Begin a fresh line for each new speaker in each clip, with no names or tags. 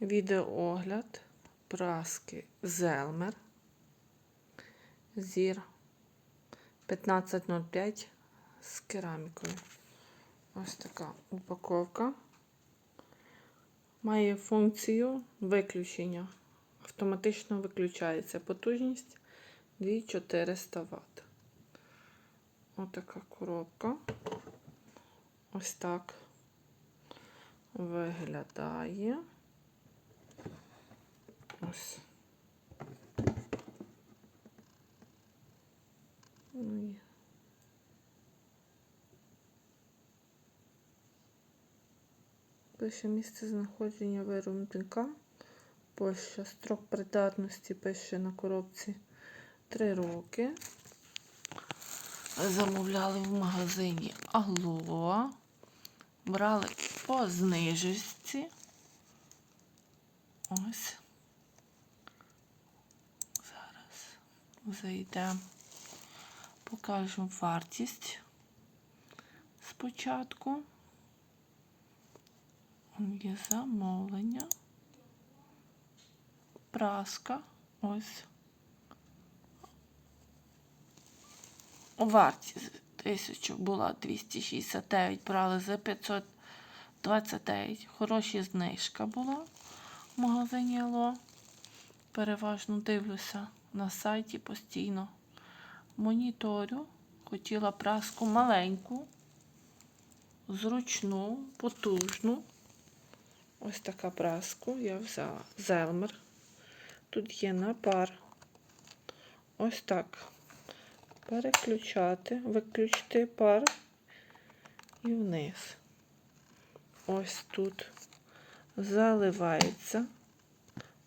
Відеоогляд праски Зелмер. Зір 1505 з керамікою. Ось така упаковка. Має функцію виключення. Автоматично виключається потужність 2400 Вт. Ось така коробка. Ось так виглядає. Ось. Ну Пише місце знаходження виробника. Польща. Строк придатності пише на коробці 3 роки. Замовляли в магазині Агло. Брали по знижці. Ось. Зайдемо. Покажемо вартість спочатку. Є замовлення. Праска. Ось. Вартість тисячу була 269, брали за 529. Хороша знижка була в магазині Алло. Переважно дивлюся на сайті постійно. Моніторю. Хотіла праску маленьку, зручну, потужну. Ось така праску я взяла. Зелмер. Тут є напар. Ось так. Переключати, виключити пар і вниз. Ось тут заливається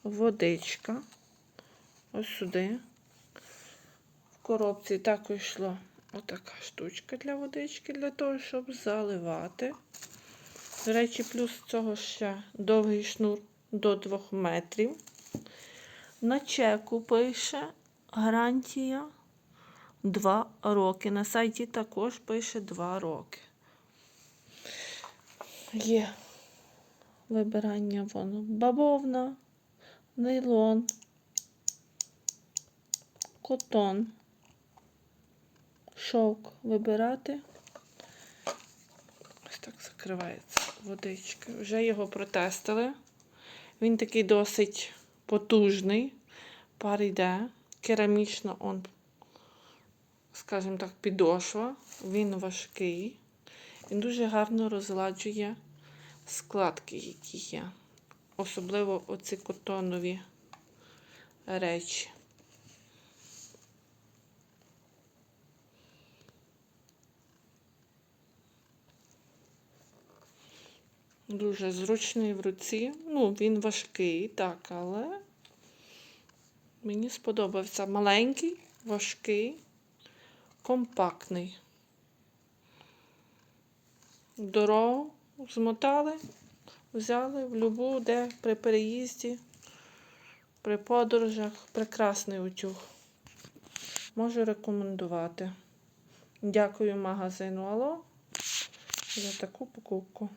водичка. Ось сюди. В коробці також йшла отака штучка для водички, для того, щоб заливати. До речі, плюс цього ще довгий шнур до 2 метрів. На чеку пише гарантія 2 роки. На сайті також пише 2 роки. Є вибирання воно бавовна, нейлон, котон, шовк вибирати. Ось так закривається водичка. Вже його протестили. Він такий досить потужний. Пар йде. Керамічна, он, скажімо так, підошва. Він важкий. Він дуже гарно розладжує складки, які є. Особливо оці котонові речі. Дуже зручний в руці. Ну, він важкий, так, але мені сподобався маленький, важкий, компактний. Дорогу змотали, взяли в любу, де при переїзді, при подорожах. Прекрасний утюг. Можу рекомендувати. Дякую магазину Алло за таку покупку.